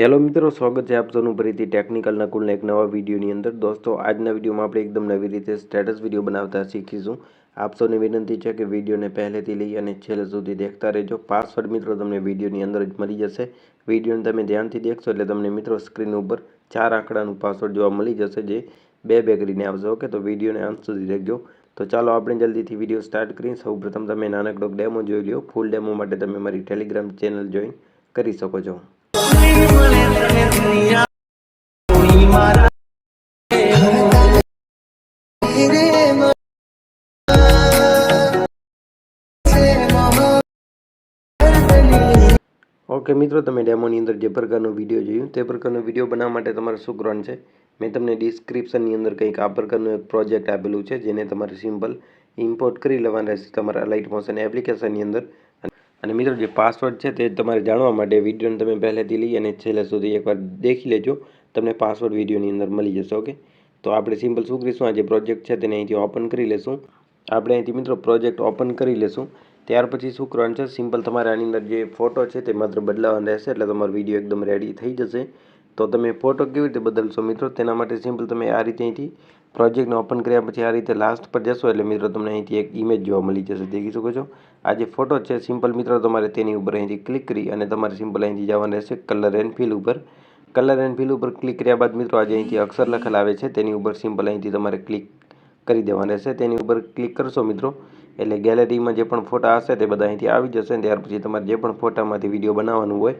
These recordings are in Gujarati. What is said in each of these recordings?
હેલો મિત્રો, સ્વાગત છે આપ સૌનું ફરીથી ટેકનિકલના કુલના એક નવા વિડીયોની અંદર. દોસ્તો, આજના વિડીયોમાં આપણે એકદમ નવી રીતે સ્ટેટસ વીડિયો બનાવતા શીખીશું. આપ સૌને વિનંતી છે કે વિડીયોને પહેલેથી લઈ અને છેલ્લે સુધી દેખતા રહેજો. પાસવર્ડ મિત્રો, તમને વિડીયોની અંદર જ મળી જશે. વિડીયોને તમે ધ્યાનથી દેખશો એટલે તમને મિત્રો સ્ક્રીન ઉપર ચાર આંકડાનું પાસવર્ડ જોવા મળી જશે જે બે બે કરીને આવશે. ઓકે, તો વિડીયોને અંત સુધી દેખજો. તો ચાલો આપણે જલ્દીથી વીડિયો સ્ટાર્ટ કરીએ. સૌપ્રથમ તમે નાનકડો ડેમો જોઈ લો ફૂલ ડેમો માટે તમે મારી ટેલિગ્રામ ચેનલ જોઈન કરી શકો છો. ઓકે મિત્રો, તમે ડેમોની અંદર જે પ્રકારનો વીડિયો જોયું, તે પ્રકારનો વીડિયો બનાવવા માટે તમારે શું કરવાનું છે? મેં તમને ડિસ્ક્રિપ્શનની અંદર કંઈક આ પ્રકારનું એક પ્રોજેક્ટ આપેલું છે, જેને તમારે સિમ્પલ ઇમ્પોર્ટ કરી લેવાના રહેશે તમારા લાઇટ મોશન એપ્લિકેશનની અંદર. અને મિત્રો જે પાસવર્ડ છે તે તમારે જાણવા માટે વિડીયોને તમે પહેલેથી લઈ અને છેલ્લે સુધી એકવાર દેખી લેજો. તમને પાસવર્ડ વિડીયોની અંદર મળી જશે, ઓકે? તો આપણે સિમ્પલ શું કરીશું? આ જે પ્રોજેક્ટ છે તેને અહીંથી ઓપન કરી લેશું. આપણે અહીંથી મિત્રો પ્રોજેક્ટ ઓપન કરી લેશું. ત્યાર પછી શું કરવાનું છે? સિમ્પલ તમારે આની અંદર જે ફોટો છે તે માત્ર બદલાવાનો રહેશે, એટલે તમારો વીડિયો એકદમ રેડી થઈ જશે. તો તમે ફોટો કેવી રીતે બદલશો મિત્રો? તેના માટે સિમ્પલ તમે આ રીતે અહીંથી પ્રોજેક્ટને ઓપન કર્યા પછી આ રીતે લાસ્ટ પર જશો એટલે મિત્રો તમને અહીંથી એક ઇમેજ જોવા મળી જશે. દેખી શકો છો? આ જે ફોટો છે સિમ્પલ મિત્રો તમારે તેની ઉપર અહીંથી ક્લિક કરી અને તમારે સિમ્પલ અહીંથી જવાનું રહેશે કલર એન્ડ ફિલ ઉપર. કલર એન્ડ ફિલ ઉપર ક્લિક કર્યા બાદ મિત્રો આજે અહીંથી અક્ષર લખેલ આવે છે તેની ઉપર સિમ્પલ અહીંથી તમારે ક્લિક કરી દેવાના રહેશે. તેની ઉપર ક્લિક કરશો મિત્રો એટલે ગેલેરીમાં જે પણ ફોટા હશે તે બધા અહીંથી આવી જશે. ત્યાર પછી તમારે જે પણ ફોટામાંથી વીડિયો બનાવવાનું હોય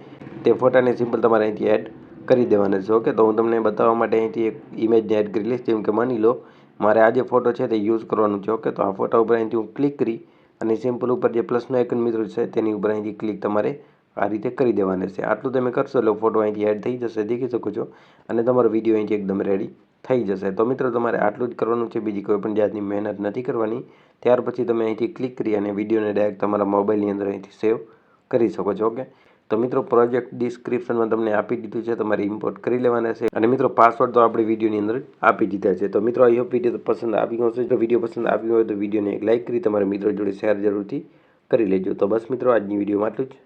તે ફોટાને સિમ્પલ તમારે અહીંથી એડ કરી દેવાના છે. ઓકે, તો હું તમને બતાવવા માટે અહીંથી એક ઇમેજને એડ કરી લઈશ. જેમ કે માની લો, મારે આ જે ફોટો છે તે યુઝ કરવાનો છે. ઓકે, તો આ ફોટા ઉપર અહીંથી હું ક્લિક કરી અને સિમ્પલ ઉપર જે પ્લસનો આઇકન મિત્રો છે તેની ઉપર અહીંથી ક્લિક તમારે આ રીતે કરી દેવાના છે. આટલું તમે કરશો એટલે ફોટો અહીંથી એડ થઈ જશે. દેખી શકો છો? અને તમારો વીડિયો અહીંથી એકદમ રેડી થઈ જશે. તો મિત્રો, તમારે આટલું જ કરવાનું છે. બીજી કોઈ પણ જાતની મહેનત નથી કરવાની. ત્યાર પછી તમે અહીંથી ક્લિક કરી અને વિડીયોને ડાયરેક્ટ તમારા મોબાઈલની અંદર અહીંથી સેવ કરી શકો છો. ઓકે તો મિત્રો પ્રોજેક્ટ ડિસ્ક્રિપ્શનમાં તમને આપી દીધું છે, તમારે ઇમ્પોર્ટ કરી લેવાના છે. અને મિત્રો પાસવર્ડ તો આપણે વિડીયોની અંદર આપી દીધા છે. તો મિત્રો આઈ હોપ વીડિયો પસંદ ગયો હશે. જો વીડિયો પસંદ આવ્યો હોય તો વિડીયોને એક લાઇક કરી તમારા મિત્રો જોડે શેર જરૂરથી કરી લેજો. તો બસ મિત્રો આજની વિડીયોમાં આટલું જ.